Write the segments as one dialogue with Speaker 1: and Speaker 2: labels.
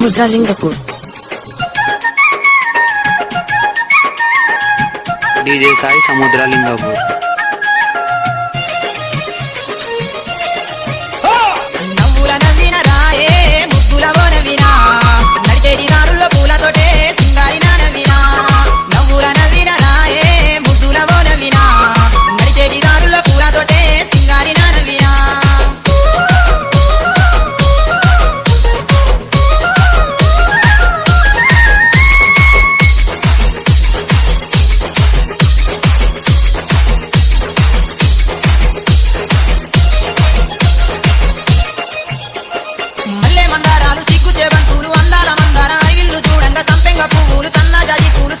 Speaker 1: ముద్రలింగపూర్ Kapoor
Speaker 2: DJ Sai
Speaker 3: Samudralingapur విద్యవంతులు అందాల మందార ఇల్లు చూడంగా సంపెంగ పువ్వులు సన్నజాజి పూలు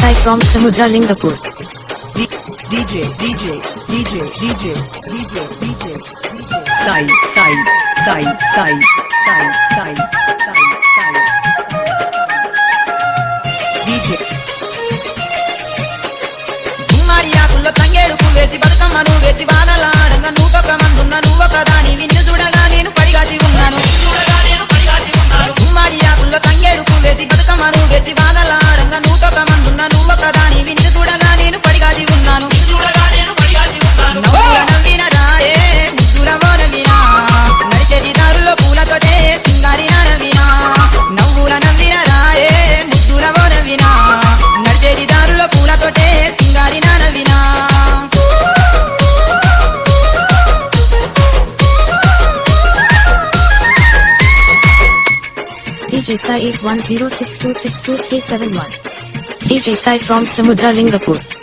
Speaker 3: సాయి ఫ్రమ్ సముద్ర Lingapur
Speaker 1: DJ,
Speaker 4: DJ, DJ, DJ, DJ, DJ, Sai Sai Sai Sai Sai Sai Sai Sai DJ.
Speaker 3: గుమ్మడి ఆకుల్లో తంగేడు పువ్వేసి Bathukamma నువ్వేసి వానలాడన
Speaker 1: DJ Sai 8106262371. DJ Sai from Samudra Lingapur.